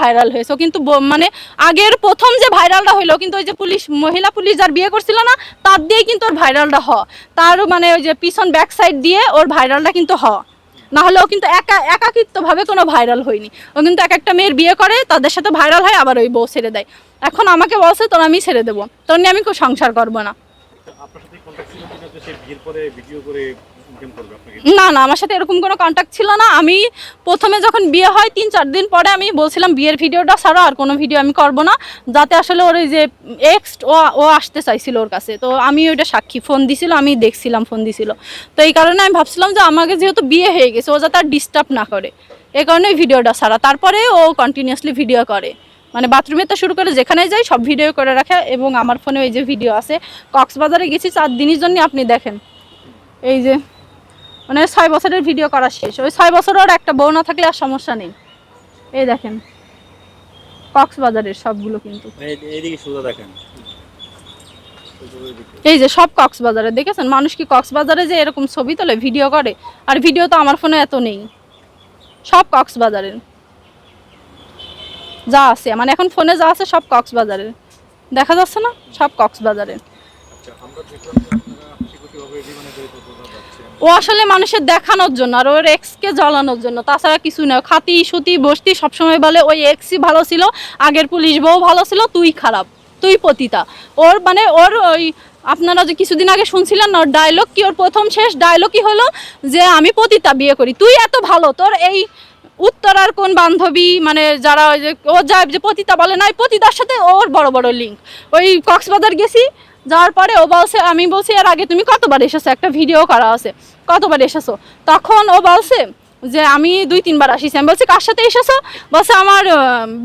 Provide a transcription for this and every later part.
Viral হয়েছে। কিন্তু মানে আগের প্রথম যে ভাইরালটা হইল, কিন্তু ওই যে পুলিশ, মহিলা পুলিশ যার বিয়ে করছিল না, তার দিয়েই কিন্তু ওর ভাইরালটা হ। তার মানে ওই যে পিছন ব্যাক সাইড দিয়ে ওর ভাইরালটা কিন্তু হ। না হলে ও কিন্তু একা, একাকিত্বভাবে কোনো ভাইরাল হয়নি। ও কিন্তু এক একটা মেয়ের বিয়ে করে, তাদের সাথে ভাইরাল হয়, আবার ওই বউ ছেড়ে দেয়। এখন আমাকে বলছে, তোর আমি ছেড়ে দেবো। তোর নিয়ে আমি কেউ সংসার করব না। না না, আমার সাথে এরকম কোনো কন্ট্যাক্ট ছিল না। আমি প্রথমে যখন বিয়ে হয়, তিন, চার দিন পরে আমি বলছিলাম, বিয়ের ভিডিওটা ছাড়া, আর কোনো ভিডিও আমি করব না। যাতে আসলে ওর ওই যে এক্স ও ও আসতে চাইছিল ওর কাছে। তো আমি ওইটা সাক্ষী, ফোন দিছিল, আমি দেখছিলাম, ফোন দিছিল। তো এই কারণে আমি ভাবছিলাম যে আমাকে যেহেতু বিয়ে হয়ে গেছে, ও যাতে আর ডিস্টার্ব না করে। এই কারণেই ভিডিওটা ছাড়া। তারপরে ও কন্টিনিউয়াসলি ভিডিও করে। মানে বাথরুমে তো শুরু করে যেখানে যাই সব ভিডিও করে রাখে এবং আমার ফোনে ওই যে ভিডিও আছে। কক্সবাজারে গেছি চার দিনের জন্য আপনি দেখেন। এই যে মানে ছয় বছরের ভিডিও করা শেষ। ওই ছয় বছর ওর একটা বউ না থাকলে আর সমস্যা নেই। এই দেখেন কক্সবাজারের সবগুলো কিন্তু। দেখেন। এই যে সব কক্সবাজারে দেখেছেন? মানুষ কি কক্সবাজারে যে এরকম ছবি তোলে ভিডিও করে? আর ভিডিও তো আমার ফোনে এত নেই। সব কক্সবাজারের। যা আছে মানে এখন ফোনে যা আছে সব কক্সবাজারের দেখা যাচ্ছে না? সব কক্সবাজারের আচ্ছা যাচ্ছেন ও আসলে মানুষের দেখানোর জন্য আর ওর এক্সকে জ্বালানোর জন্য তাছাড়া কিছু না খাতি সুতি বসতি সবসময় বলে ওই এক্সই ভালো ছিল আগের পুলিশ বউ ভালো ছিল তুই খারাপ তুই পতিতা। ওর মানে ওর ওই আপনারা যে কিছুদিন আগে শুনছিলেন না ওর ডায়লগ কি? ওর প্রথম শেষ ডায়লগই হলো যে আমি পতিতা বিয়ে করি। তুই এত ভালো তোর এই উত্তরার কোন বান্ধবী মানে যারা ওই যে, ও যায় যে পতিতা বলে না ওই পতিতার সাথে ওর বড় বড় লিঙ্ক ওই কক্সবাজার গেছি, যাওয়ার পরে ও বলছে, আমি বলছি, এর আগে তুমি কতবার এসেছ? একটা ভিডিও করা আছে। কতবার এসেছ? তখন ও বলছে যে আমি দুই, তিনবার আসিছি। আমি বলছি, কার সাথে এসেছ? বলছে, আমার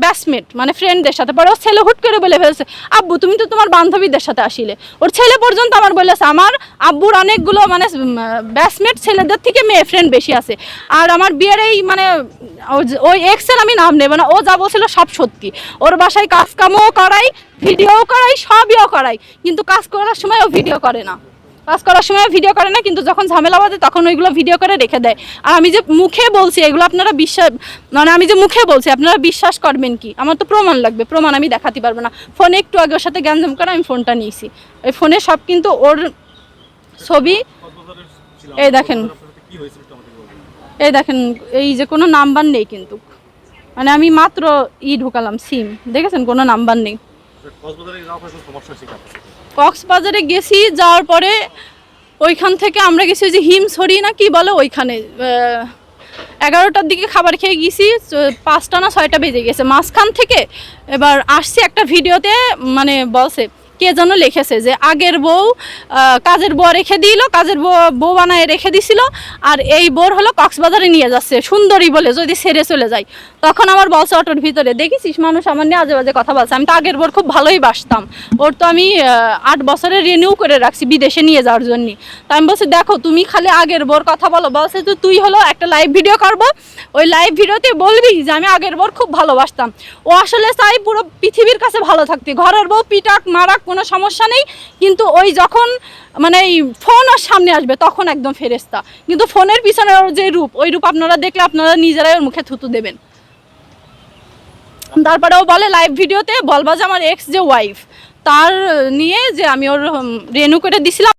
ব্যাসমেট মানে ফ্রেন্ডদের সাথে। পরে ওর ছেলে হুট করে বলে ফেলছে, আব্বু, তুমি তো তোমার বান্ধবীদের সাথে আসিলে। ওর ছেলে পর্যন্ত আমার বলেছে আমার আব্বুর অনেকগুলো মানে ব্যাসমেট ছেলেদের থেকে মেয়ে ফ্রেন্ড বেশি আছে। আর আমার বিয়ের এই মানে ওই এক্সের আমি নাম নেব না। ও যা বলছিল সব সত্যি। ওর বাসায় কাজ কামও করাই ভিডিও করাই সবইও করাই। কিন্তু কাজ করার সময় ও ভিডিও করে না। কাজ করার সময় ভিডিও করে না, কিন্তু যখন ঝামেলা বাঁধে তখন ওইগুলো ভিডিও করে রেখে দেয়। আর আমি যে মুখে বলছি, এগুলো আপনারা বিশ্বাস মানে আমি যে মুখে বলছি, আপনারা বিশ্বাস করবেন কি? আমার তো প্রমাণ লাগবে, প্রমাণ আমি দেখাতে পারব না। ফোনে একটু আগে ওর সাথে গ্যাঞ্জাম করে আমি ফোনটা নিয়েছি। ওই ফোনে সব কিন্তু ওর ছবি এই দেখেন। এই দেখেন, এই যে কোনো নাম্বার নেই কিন্তু। মানে আমি মাত্র ই ঢুকালাম সিম দেখেছেন? কোনো নাম্বার নেই। কক্সবাজারে গেছি, যাওয়ার পরে ওইখান থেকে আমরা গেছি ওই যে হিম ছড়ি না কি বলে ওইখানে এগারোটার দিকে খাবার খেয়ে গেছি পাঁচটা না ছয়টা বেজে গেছে। মাঝখান থেকে এবার আসছি একটা ভিডিওতে মানে বলছে কে যেন লিখেছে যে, আগের বউ কাজের বউ রেখে দিল, কাজের বউ বউ বানায় রেখে দিছিল, আর এই বোর হলো কক্সবাজারে নিয়ে যাচ্ছে, সুন্দরী বলে যদি সেরে চলে যায়। তখন আমার বলছে অটোর ভিতরে, দেখেছিস মানুষ আমার নিয়ে আজে বাজে কথা বলছে, আমি তো আগের বোর খুব ভালোই বাসতাম। ওর তো আমি আট বছরের রিনিউ করে রাখছি বিদেশে নিয়ে যাওয়ার জন্য। তা আমি বলছি, দেখো, তুমি খালি আগের বোর কথা বলো, বলছে তো তুই হলো একটা লাইভ ভিডিও করব। ওই লাইভ ভিডিওতে বলবি যে, আমি আগের বোর খুব ভালোবাসতাম। ও আসলে চাই পুরো পৃথিবীর কাছে ভালো থাকতে। ঘরের বউ পিটাক, মারাক কোনো সমস্যা নেই। কিন্তু ওই যখন মানে ফোন ওর সামনে আসবে, তখন একদম ফেরেস্তা কিন্তু ফোনের পিছনে ওর যে রূপ, ওই রূপ আপনারা দেখলে আপনারা নিজেরাই ওর মুখে থুতু দেবেন। তারপরে ও বলে লাইভ ভিডিওতে, বলবা যে আমার এক্স যে ওয়াইফ তার নিয়ে যে আমি ওর রেনু করে দিছিলাম।